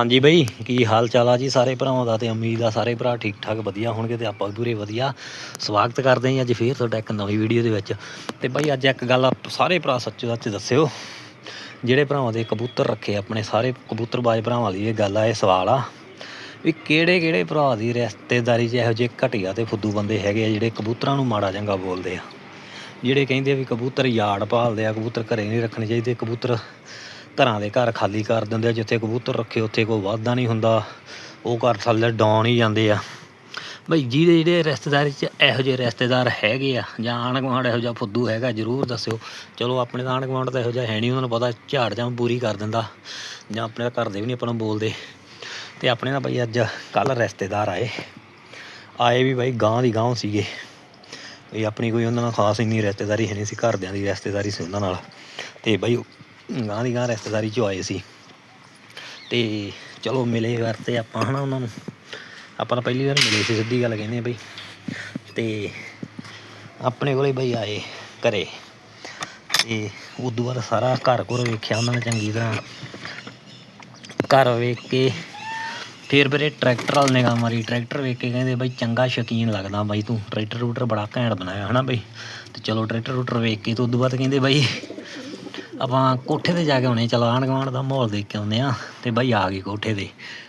ਹਾਂਜੀ ਬਈ, ਕੀ ਹਾਲ ਚਾਲ ਆ ਜੀ ਸਾਰੇ ਭਰਾਵਾਂ ਦਾ ਤੇ ਉਮੀਦ ਆ ਸਾਰੇ ਭਰਾ ਠੀਕ ਠਾਕ ਵਧੀਆ ਹੋਣਗੇ ਤੇ ਆਪਾਂ ਵੀ ਪੂਰੇ ਵਧੀਆ। ਸਵਾਗਤ ਕਰਦੇ ਹਾਂ ਅੱਜ ਫੇਰ ਤੁਹਾਡਾ ਇੱਕ ਨਵੀਂ ਵੀਡੀਓ ਦੇ ਵਿੱਚ। ਤੇ ਬਈ ਅੱਜ ਇੱਕ ਗੱਲ ਆਪ- ਸਾਰੇ ਭਰਾ ਸੱਚੋ ਸੱਚ ਦੱਸਿਓ। ਜਿਹੜੇ ਭਰਾਵਾਂ ਦੇ ਕਬੂਤਰ ਰੱਖੇ ਆਪਣੇ ਸਾਰੇ ਕਬੂਤਰਬਾਜ਼ ਭਰਾਵਾਂ ਲਈ ਇਹ ਗੱਲ ਆ, ਇਹ ਸਵਾਲ ਆ ਵੀ ਕਿਹੜੇ ਕਿਹੜੇ ਭਰਾ ਦੀ ਰਿਸ਼ਤੇਦਾਰੀ 'ਚ ਇਹੋ ਜਿਹੇ ਘਟੀਆ ਤੇ ਫੁੱਦੂ ਬੰਦੇ ਹੈਗੇ ਆ ਜਿਹੜੇ ਕਬੂਤਰਾਂ ਨੂੰ ਮਾੜਾ ਚੰਗਾ ਬੋਲਦੇ ਆ? ਜਿਹੜੇ ਕਹਿੰਦੇ ਆ ਵੀ ਕਬੂਤਰ ਯਾੜ ਭਾਲਦੇ ਆ, ਕਬੂਤਰ ਘਰੇ ਨਹੀਂ ਰੱਖਣੇ ਚਾਹੀਦੇ, ਕਬੂਤਰ ਘਰਾਂ ਦੇ ਘਰ ਖਾਲੀ ਕਰ ਦਿੰਦੇ ਆ, ਜਿੱਥੇ ਕਬੂਤਰ ਰੱਖੇ, ਉੱਥੇ ਕੋਈ ਵਾਧਾ ਨਹੀਂ ਹੁੰਦਾ। ਉਹ ਘਰ ਥੱਲੇ ਡਾਉਣ ਹੀ ਜਾਂਦੇ ਆ। ਬਈ ਜਿਹਦੇ ਜਿਹੜੇ ਰਿਸ਼ਤੇਦਾਰੀ 'ਚ ਇਹੋ ਜਿਹੇ ਰਿਸ਼ਤੇਦਾਰ ਹੈਗੇ ਆ, ਜਾਂ ਆਂਢ ਗੁਆਂਢ ਇਹੋ ਜਿਹਾ ਫੁੱਦੂ ਹੈਗਾ, ਜਰੂਰ ਦੱਸਿਓ। ਚਲੋ, ਆਪਣੇ ਤਾਂ ਆਂਢ ਗੁਆਂਢ ਤਾਂ ਇਹੋ ਜਿਹਾ ਹੈ ਨਹੀਂ, ਉਹਨਾਂ ਨੂੰ ਪਤਾ ਝਾੜ ਜਾਂ ਪੂਰੀ ਕਰ ਦਿੰਦਾ, ਜਾਂ ਆਪਣੇ ਘਰ ਦੇ ਵੀ ਨਹੀਂ ਆਪਾਂ ਨੂੰ ਬੋਲਦੇ। ਤੇ ਆਪਣੇ ਨਾਲ ਬਈ ਅੱਜ ਕੱਲ ਰਿਸ਼ਤੇਦਾਰ ਆਏ। ਆਏ ਵੀ ਬਾਈ ਗਾਂ ਦੀ ਗਾਂ ਸੀਗੇ। ਵੀ ਆਪਣੀ ਕੋਈ ਉਹਨਾਂ ਨਾਲ ਖਾਸ ਇੰਨੀ ਰਿਸ਼ਤੇਦਾਰੀ ਹੈ ਨਹੀਂ ਸੀ, ਘਰਦਿਆਂ ਦੀ ਰਿਸ਼ਤੇਦਾਰੀ ਸੀ ਉਹਨਾਂ ਨਾਲ। ਤੇ ਬਈ ਗਾਂ ਦੀ ਗਾਂ ਰਿਸ਼ਤੇਦਾਰੀ ਚੋਂ ਆਏ ਸੀ। ਤੇ ਚਲੋ ਮਿਲੇ ਵਰਤੇ ਆਪਾਂ ਹਨਾ ਉਹਨਾਂ ਨੂੰ। ਆਪਾਂ ਤਾਂ ਪਹਿਲੀ ਵਾਰ ਮਿਲੇ ਸੀ, ਸਿੱਧੀ ਗੱਲ ਕਹਿੰਦੇ ਆ ਬਈ। ਤੇ ਆਪਣੇ ਕੋਲੇ ਬਈ ਆਏ ਘਰੇ। ਤੇ ਉਦੋਂ ਬਾਅਦ ਸਾਰਾ ਘਰ ਘਰ ਵੇਖਿਆ ਉਹਨਾਂ ਨੇ ਚੰਗੀ ਤਰ੍ਹਾਂ। ਘਰ ਵੇਖ ਕੇ ਫਿਰ ਵੀਰੇ ਟਰੈਕਟਰ ਵਾਲ ਨਿਗਾਹ ਮਾਰੀ। ਟਰੈਕਟਰ ਵੇਖ ਕੇ ਕਹਿੰਦੇ ਬਈ ਚੰਗਾ ਸ਼ੌਕੀਨ ਲੱਗਦਾ ਬਾਈ ਤੂੰ। ਟਰੈਕਟਰ ਰੂਟਰ ਬੜਾ ਘੈਂਟ ਬਣਾਇਆ ਹਨਾ ਬਈ। ਤੇ ਚਲੋ ਟਰੈਕਟਰ ਰੂਟਰ ਵੇਖ ਕੇ ਤੇ ਉਦੋਂ ਬਾਅਦ ਕਹਿੰਦੇ ਬਾਈ ਆਪਾਂ ਕੋਠੇ ਤੇ ਜਾ ਕੇ ਆਉਣੇ ਚਲ ਆਂਢ ਗੁਆਂਢ ਦਾ ਮਾਹੌਲ ਦੇਖ ਕੇ ਆਉਂਦੇ ਆ। ਤੇ ਬਾਈ ਆ ਗਏ ਕੋਠੇ ਤੇ।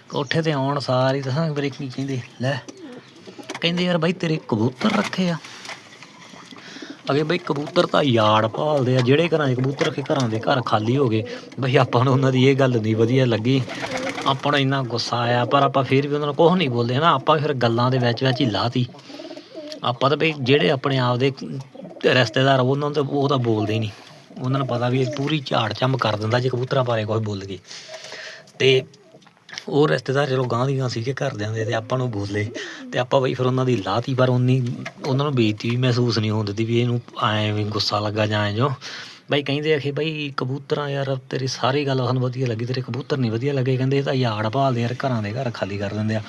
ਕੋਠੇ ਤੇ ਆਉਣ ਸਾਰੀ ਦੱਸਾਂ ਵੀਰੇ ਕੀ ਕਹਿੰਦੇ, ਲੈ, ਕਹਿੰਦੇ ਯਾਰ ਬਾਈ ਤੇਰੇ ਕਬੂਤਰ ਰੱਖੇ ਆ। ਅਗੇ ਬਈ ਕਬੂਤਰ ਤਾਂ ਯਾੜ ਭਾਲਦੇ ਆ, ਜਿਹੜੇ ਘਰਾਂ 'ਚ ਕਬੂਤਰ ਰੱਖੇ, ਘਰਾਂ ਦੇ ਘਰ ਖਾਲੀ ਹੋ ਗਏ। ਬਈ ਆਪਾਂ ਨੂੰ ਉਹਨਾਂ ਦੀ ਇਹ ਗੱਲ ਨਹੀਂ ਵਧੀਆ ਲੱਗੀ। ਆਪਾਂ ਨੂੰ ਇੰਨਾ ਗੁੱਸਾ ਆਇਆ, ਪਰ ਆਪਾਂ ਫਿਰ ਵੀ ਉਹਨਾਂ ਨੂੰ ਕੁਝ ਨਹੀਂ ਬੋਲਦੇ ਹਨਾ। ਆਪਾਂ ਫਿਰ ਗੱਲਾਂ ਦੇ ਵਿੱਚ ਵਿੱਚ ਹੀ ਲਾਤੀ। ਆਪਾਂ ਤਾਂ ਬਈ ਜਿਹੜੇ ਆਪਣੇ ਆਪ ਦੇ ਰਿਸ਼ਤੇਦਾਰ ਉਹਨਾਂ ਨੂੰ ਤਾਂ ਉਹ ਤਾਂ ਬੋਲਦੇ ਹੀ ਨਹੀਂ। ਉਹਨਾਂ ਨੂੰ ਪਤਾ ਵੀ ਇਹ ਪੂਰੀ ਝਾੜ ਝੰਮ ਕਰ ਦਿੰਦਾ ਜੇ ਕਬੂਤਰਾਂ ਬਾਰੇ ਕੁਝ ਬੋਲ ਗਏ ਤੇ ਉਹ ਰਿਸ਼ਤੇਦਾਰ ਚਲੋ ਗਾਂ ਦੀ ਗਾਂ ਸੀਗੇ ਘਰਦਿਆਂ ਦੇ ਤੇ ਆਪਾਂ ਨੂੰ ਬੋਲੇ ਤੇ ਆਪਾਂ ਬਈ ਫਿਰ ਉਹਨਾਂ ਦੀ ਲਾਤੀ ਪਰ ਉਨੀ ਉਹਨਾਂ ਨੂੰ ਬੇਇੱਜ਼ਤੀ ਵੀ ਮਹਿਸੂਸ ਨਹੀਂ ਹੁੰਦੀ ਵੀ ਇਹਨੂੰ ਐਂ ਵੀ ਗੁੱਸਾ ਲੱਗਾ ਜਾਂ ਐਂ ਜੋ। ਬਈ ਕਹਿੰਦੇ ਆ ਕਿ ਬਈ ਕਬੂਤਰਾਂ ਯਾਰ ਤੇਰੀ ਸਾਰੀ ਗੱਲ ਸਾਨੂੰ ਵਧੀਆ ਲੱਗੀ, ਤੇਰੇ ਕਬੂਤਰ ਨਹੀਂ ਵਧੀਆ ਲੱਗੇ। ਕਹਿੰਦੇ ਇਹ ਤਾਂ ਯਾੜ ਭਾਲਦੇ ਯਾਰ ਘਰਾਂ ਦੇ ਘਰ ਖਾਲੀ ਕਰ ਦਿੰਦੇ ਆ।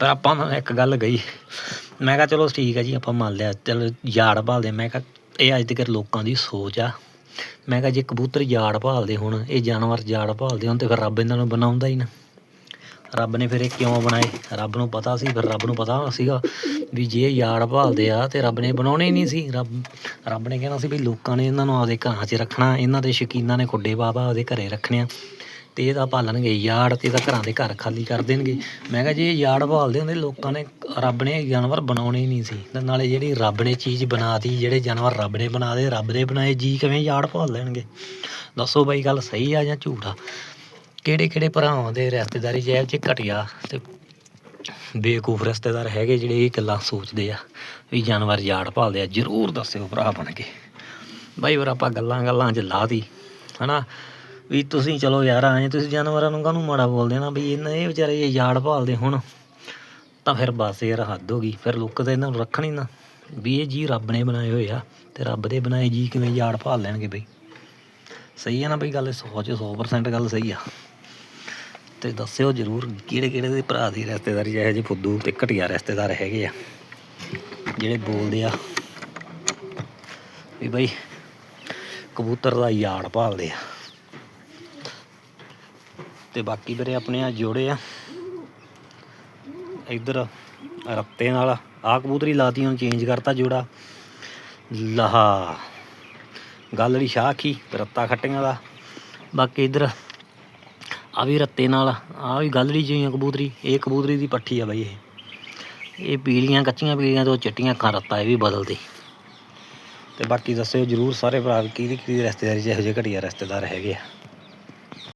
ਪਰ ਆਪਾਂ ਨੂੰ ਇੱਕ ਗੱਲ ਗਈ ਮੈਂ ਕਿਹਾ ਚਲੋ ਠੀਕ ਹੈ ਜੀ, ਆਪਾਂ ਮੰਨ ਲਿਆ, ਚਲੋ ਯਾੜ ਭਾਲਦੇ ਮੈਂ ਕਿਹਾ ਇਹ ਅੱਜ ਤੱਕ ਲੋਕਾਂ ਦੀ ਸੋਚ ਆ। ਮੈਂ ਕਿਹਾ ਜੇ ਕਬੂਤਰ ਯਾੜ ਭਾਲਦੇ ਹੁਣ, ਇਹ ਜਾਨਵਰ ਯਾੜ ਭਾਲਦੇ ਹੁਣ ਤੇ ਫਿਰ ਰੱਬ ਇਹਨਾਂ ਨੂੰ ਬਣਾਉਂਦਾ ਹੀ ਨਾ। ਰੱਬ ਨੇ ਫਿਰ ਇਹ ਕਿਉਂ ਬਣਾਏ? ਰੱਬ ਨੂੰ ਪਤਾ ਸੀ, ਫਿਰ ਰੱਬ ਨੂੰ ਪਤਾ ਸੀਗਾ ਵੀ ਜੇ ਯਾੜ ਭਾਲਦੇ ਆ ਤੇ ਰੱਬ ਨੇ ਬਣਾਉਣੇ ਨਹੀਂ ਸੀ। ਰੱਬ ਰੱਬ ਨੇ ਕਹਿਣਾ ਸੀ ਵੀ ਲੋਕਾਂ ਨੇ ਇਹਨਾਂ ਨੂੰ ਆਪਦੇ ਘਰਾਂ 'ਚ ਰੱਖਣਾ, ਇਹਨਾਂ ਦੇ ਸ਼ਕੀਨਾਂ ਨੇ ਖੁੱਡੇ ਬਾਬਾ ਆਪਦੇ ਘਰੇ ਰੱਖਣੇ ਆ। ਤੇ ਇਹ ਤਾਂ ਭਾਲਣਗੇ ਯਾੜ ਤੇ ਤਾਂ ਘਰਾਂ ਦੇ ਘਰ ਖਾਲੀ ਕਰ ਦੇਣਗੇ। ਮੈਂ ਕਿਹਾ ਜੇ ਯਾੜ ਭਾਲਦੇ ਹੁੰਦੇ, ਲੋਕਾਂ ਨੇ ਰੱਬ ਨੇ ਜਾਨਵਰ ਬਣਾਉਣੇ ਨਹੀਂ ਸੀ। ਤੇ ਨਾਲੇ ਜਿਹੜੀ ਰੱਬ ਨੇ ਚੀਜ਼ ਬਣਾਤੀ, ਜਿਹੜੇ ਜਾਨਵਰ ਰੱਬ ਨੇ ਬਣਾ ਦੇ ਰੱਬ ਦੇ ਬਣਾਏ ਜੀ ਕਿਵੇਂ ਯਾੜ ਭਾਲ ਲੈਣਗੇ? ਦੱਸੋ ਬਾਈ ਗੱਲ ਸਹੀ ਆ ਜਾਂ ਝੂਠ ਆ? ਕਿਹੜੇ ਕਿਹੜੇ ਭਰਾਵਾਂ ਦੇ ਰਿਸ਼ਤੇਦਾਰੀ 'ਚ ਇਹੋ ਘਟੀਆ ਤੇ ਬੇਕੂਫ ਰਿਸ਼ਤੇਦਾਰ ਹੈਗੇ ਜਿਹੜੇ ਇਹ ਗੱਲਾਂ ਸੋਚਦੇ ਆ ਵੀ ਜਾਨਵਰ ਯਾੜ ਭਾਲਦੇ ਆ? ਜ਼ਰੂਰ ਦੱਸਿਓ ਭਰਾ ਬਣ ਕੇ। ਬਾਈ ਫਿਰ ਆਪਾਂ ਗੱਲਾਂ ਗੱਲਾਂ 'ਚ ਲਾਤੀ ਹਨਾ? ਵੀ ਤੁਸੀਂ ਚਲੋ ਯਾਰ ਆਏ ਤੁਸੀਂ ਜਾਨਵਰਾਂ ਨੂੰ ਕਾਹਨੂੰ ਮਾੜਾ ਬੋਲਦੇ ਨਾ? ਵੀ ਇਹਨਾਂ ਇਹ ਵਿਚਾਰੇ ਜੇ ਯਾੜ ਭਾਲਦੇ ਹੁਣ, ਤਾਂ ਫਿਰ ਬਸ ਯਾਰ ਹੱਦ ਹੋ ਗਈ। ਫਿਰ ਲੋਕ ਤਾਂ ਇਹਨਾਂ ਨੂੰ ਰੱਖਣ ਹੀ ਨਾ। ਵੀ ਇਹ ਜੀ ਰੱਬ ਨੇ ਬਣਾਏ ਹੋਏ ਆ, ਤੇ ਰੱਬ ਦੇ ਬਣਾਏ ਜੀ ਕਿਵੇਂ ਯਾੜ ਭਾਲ ਲੈਣਗੇ ਬਈ? ਸਹੀ ਆ ਨਾ ਬਈ ਗੱਲ 100 ਚ 100% ਗੱਲ ਸਹੀ ਆ। ਤੇ ਦੱਸਿਓ ਜਰੂਰ ਕਿਹੜੇ ਕਿਹੜੇ ਦੇ ਭਰਾ ਦੀ ਰਿਸ਼ਤੇਦਾਰੀ 'ਚ ਜਿਹੇ ਫੁੱਦੂ ਤੇ ਘਟੀਆ ਰਿਸ਼ਤੇਦਾਰ ਹੈਗੇ ਆ, ਜਿਹੜੇ ਬੋਲਦੇ ਆ ਵੀ ਬਈ ਕਬੂਤਰ ਦਾ ਯਾੜ ਭਾਲਦੇ ਆ। ਤੇ ਬਾਕੀ ਵੀਰੇ ਆਪਣੇ ਆ ਜੋੜੇ ਆ। ਇੱਧਰ ਰੱਤੇ ਨਾਲ ਆਹ ਕਬੂਤਰੀ ਲਾਤੀ, ਹੁਣ ਚੇਂਜ ਕਰਤਾ ਜੋੜਾ। ਲਹਾ। ਗੱਲ ਵਾਲੀ ਸ਼ਾਖੀ ਰੱਤਾ ਖੱਟੀਆਂ ਦਾ ਬਾਕੀ ਇੱਧਰ ਆ ਵੀ ਰੱਤੇ ਨਾਲ ਆ ਵੀ ਗੱਲੜੀ ਜਿਹੀਆਂ ਕਬੂਤਰੀ, ਇਹ ਕਬੂਤਰੀ ਦੀ ਪੱਠੀ ਆ ਬਾਈ ਇਹ। ਇਹ ਪੀਲੀਆਂ, ਕੱਚੀਆਂ ਪੀਲੀਆਂ ਤੋਂ ਚਿੱਟੀਆਂ ਅੱਖਾਂ ਰੱਤਾ, ਇਹ ਵੀ ਬਦਲਦੇ। ਤੇ ਬਾਕੀ ਦੱਸਿਓ ਜਰੂਰ ਸਾਰੇ ਭਰਾ ਕਿਹਦੀ ਕਿਹਦੀ ਰਿਸ਼ਤੇਦਾਰੀ 'ਚ ਇਹੋ ਜਿਹੇ ਘਟੀਆ ਰਿਸ਼ਤੇਦਾਰ ਹੈਗੇ ਆ।